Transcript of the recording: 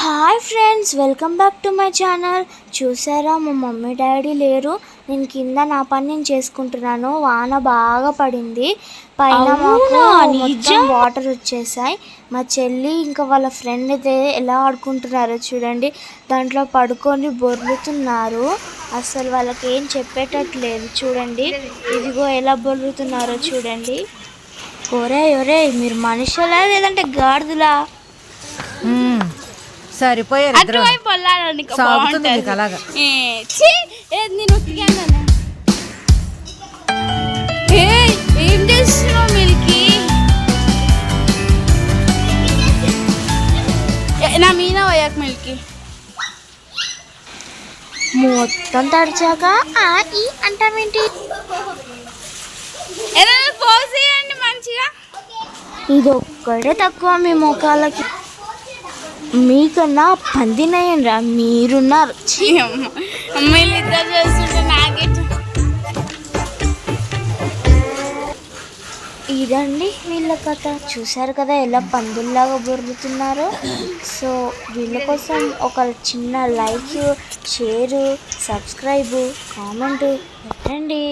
Hi friends welcome back to my channel చూసారా మా mummy daddy లేరు. నేను కింద నా పని నేను చేసుకుంటున్నాను. వాన బాగా పడింది. పైన మొత్తం వాటర్ వచ్చేసాయి. మా చెల్లి ఇంకా వాళ్ళ ఫ్రెండ్ అయితే ఎలా ఆడుకుంటున్నారో చూడండి. దాంట్లో పడుకొని బొర్లుతున్నారు అసలు వాళ్ళకి ఏం చెప్పేటట్లేదు చూడండి. ఇదిగో ఎలా బొర్లుతున్నారో చూడండి. ఒరే ఒరే మీరు మనుషులా లేదంటే గాడిదలా. సరిపోయారు ఇద్దరు. అటువైపు వెళ్ళాలని ఇంకా సాగుతుంది బాగుంటది. మీకు అలాగా. ఏ, ఛీ, ఏది నేను ఉతికాను ఏయ్, ఏం చేస్తున్నావు మిల్కి? ఏ, నా మీన పోయాక మిల్కి. మొత్తం తడిచాక ఆ ఈ ఏదైనా పోసేయండి మంచిగా. ఇది ఒక్కడే తక్కువ మీ ముఖాలకి మీకన్నా పందినయ్యంరా మీరున్నారు. అమ్మాయిలు ఇద్దరు చేస్తుంటే నాకే ఇదండి వీళ్ళ కథ. చూశారు కదా ఎలా పందుల్లాగా బొరుకుతున్నారో సో వీళ్ళ కోసం ఒక చిన్న లైక్ షేరు సబ్స్క్రైబు కామెంటు పెట్టండి.